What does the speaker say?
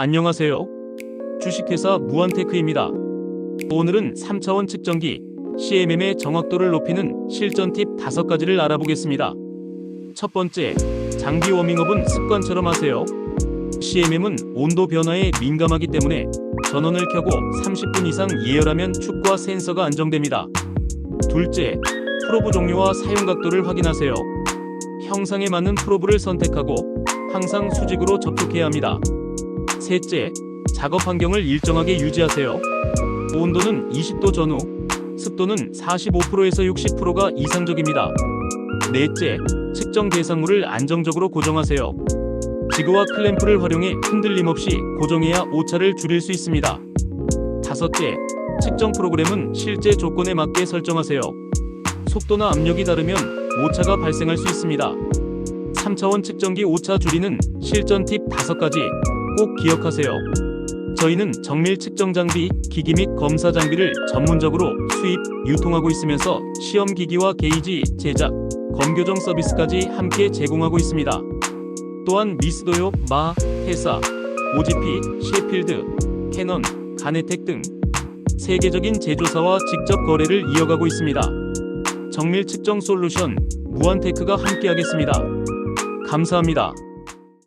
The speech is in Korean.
안녕하세요. 주식회사 무한테크입니다. 오늘은 3차원 측정기 CMM의 정확도를 높이는 실전 팁 5가지를 알아보겠습니다. 첫 번째, 장비 워밍업은 습관처럼 하세요. CMM은 온도 변화에 민감하기 때문에 전원을 켜고 30분 이상 예열하면 축과 센서가 안정됩니다. 둘째, 프로브 종류와 사용 각도를 확인하세요. 형상에 맞는 프로브를 선택하고 항상 수직으로 접촉해야 합니다. 셋째, 작업 환경을 일정하게 유지하세요. 온도는 20도 전후, 습도는 45%에서 60%가 이상적입니다. 넷째, 측정 대상물을 안정적으로 고정하세요. 지그와 클램프를 활용해 흔들림 없이 고정해야 오차를 줄일 수 있습니다. 다섯째, 측정 프로그램은 실제 조건에 맞게 설정하세요. 속도나 압력이 다르면 오차가 발생할 수 있습니다. 3차원 측정기 오차 줄이는 실전 팁 5가지 꼭 기억하세요. 저희는 정밀 측정 장비, 기기 및 검사 장비를 전문적으로 수입, 유통하고 있으면서 시험 기기와 게이지, 제작, 검교정 서비스까지 함께 제공하고 있습니다. 또한 미스도요, 마, 테사, OGP, 셰필드, 캐넌, 가네텍 등 세계적인 제조사와 직접 거래를 이어가고 있습니다. 정밀 측정 솔루션 무한테크가 함께하겠습니다. 감사합니다.